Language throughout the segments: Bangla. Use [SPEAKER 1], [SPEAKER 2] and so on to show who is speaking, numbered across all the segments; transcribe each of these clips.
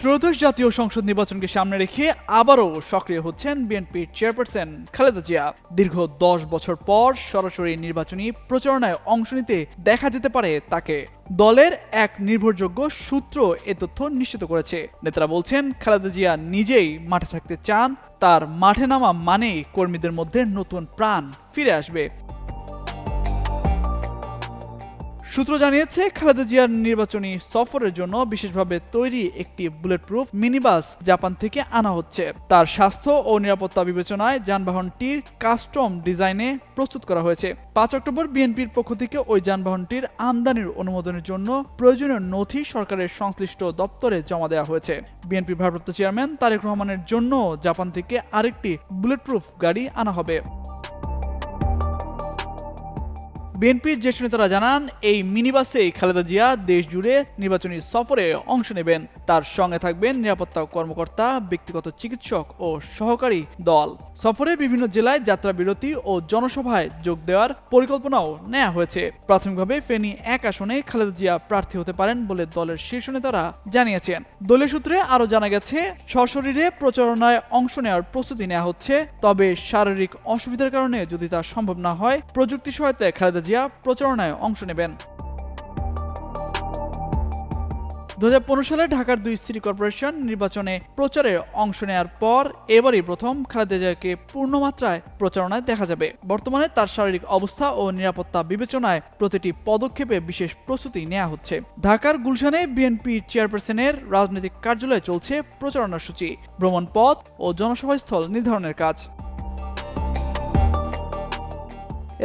[SPEAKER 1] ত্রয়োদশ জাতীয় সংসদ নির্বাচনকে সামনে রেখে আবারও সক্রিয় হচ্ছেন বিএনপির চেয়ারপারসন খালেদা জিয়া। দীর্ঘ দশ বছর পর সরাসরি নির্বাচনী প্রচারণায় অংশ নিতে দেখা যেতে পারে তাকে। দলের এক নির্ভরযোগ্য সূত্র এ তথ্য নিশ্চিত করেছে। নেতারা বলছেন, খালেদা জিয়া নিজেই মাঠে থাকতে চান, তার মাঠে নামা মানেই কর্মীদের মধ্যে নতুন প্রাণ ফিরে আসবে। সূত্র জানিয়েছে, খালেদা জিয়ার নির্বাচনী সফরের জন্য বিশেষভাবে তৈরি একটি বুলেট প্রুফ মিনিবাস জাপান থেকে আনা হচ্ছে। তার স্বাস্থ্য ও নিরাপত্তা বিবেচনায় যানবাহনটির কাস্টম ডিজাইনে প্রস্তুত করা হয়েছে। পাঁচ অক্টোবর বিএনপির পক্ষ থেকে ওই যানবাহনটির আমদানির অনুমোদনের জন্য প্রয়োজনীয় নথি সরকারের সংশ্লিষ্ট দপ্তরে জমা দেওয়া হয়েছে। বিএনপির ভারপ্রাপ্ত চেয়ারম্যান তারেক রহমানের জন্য জাপান থেকে আরেকটি বুলেট প্রুফ গাড়ি আনা হবে। বিএনপির জ্যেষ্ঠ নেতারা জানান, এই মিনিবাসে খালেদা জিয়া দেশ জুড়ে নির্বাচনী সফরে অংশ নেবেন। তার সঙ্গে থাকবেন নিরাপত্তা কর্মকর্তা, ব্যক্তিগত চিকিৎসক ও সহকারী দল। সফরে বিভিন্ন জেলায় যাত্রা বিরতি ও জনসভায় যোগ দেওয়ার পরিকল্পনাও নেওয়া হয়েছে। প্রাথমিকভাবে ফেনী এক আসনে খালেদা জিয়া প্রার্থী হতে পারেন বলে দলের শীর্ষ নেতারা জানিয়েছেন। দলীয় সূত্রে আরও জানা গেছে, সশরীরে প্রচারণায় অংশ নেওয়ার প্রস্তুতি নেওয়া হচ্ছে, তবে শারীরিক অসুবিধার কারণে যদি তা সম্ভব না হয়, প্রযুক্তি সহায়তায় খালেদা জিয়া প্রচারণায় অংশ নেবেন। দু সালে ঢাকার দুই সিটি কর্পোরেশন নির্বাচনে প্রচারে অংশ নেওয়ার পর এবারই প্রথম খালেদা জিয়াকে পূর্ণমাত্রায় প্রচারণায় দেখা যাবে। বর্তমানে তার শারীরিক অবস্থা ও নিরাপত্তা বিবেচনায় প্রতিটি পদক্ষেপে বিশেষ প্রস্তুতি নেওয়া হচ্ছে। ঢাকার গুলশানে বিএনপি চেয়ারপারসনের রাজনৈতিক কার্যালয়ে চলছে প্রচারণা সূচি। ভ্রমণ পথ ও জনসভাস্থল নির্ধারণের কাজ।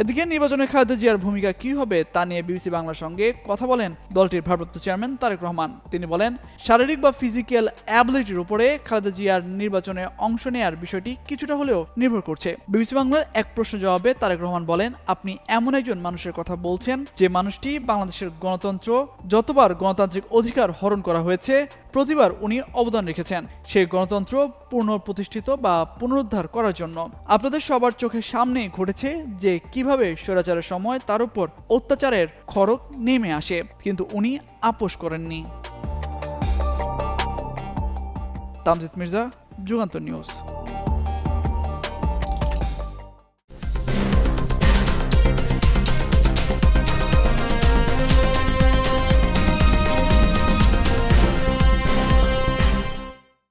[SPEAKER 1] এদিকে নির্বাচনে খালেদা জিয়ার ভূমিকা কি হবে তা নিয়ে বিবিসি বাংলার সঙ্গে কথা বলেন দলটির ভারপ্রাপ্ত চেয়ারম্যান তারেক রহমান। তিনি বলেন, শারীরিক বা ফিজিক্যাল অ্যাবিলিটির উপরে খালেদা জিয়ার নির্বাচনে অংশ নেওয়ার বিষয়টি কিছুটা হলেও নির্ভর করছে। বিবিসি বাংলার এক প্রশ্ন জবাবে তারেক রহমান বলেন, আপনি এমন একজন মানুষের কথা বলছেন যে মানুষটি বাংলাদেশের গণতন্ত্র, যতবার গণতান্ত্রিক অধিকার হরণ করা হয়েছে প্রতিবার উনি অবদান রেখেছেন সেই গণতন্ত্র পুনঃপ্রতিষ্ঠিত বা পুনরুদ্ধার করার জন্য। আপনাদের সবার চোখের সামনে ঘটেছে যে কীভাবে স্বৈরাচারের সময় তার উপর অত্যাচারের খড়ক নেমে আসে, কিন্তু উনি আপোষ করেননি। তামজিদ মির্জা, যুগান্তর নিউজ।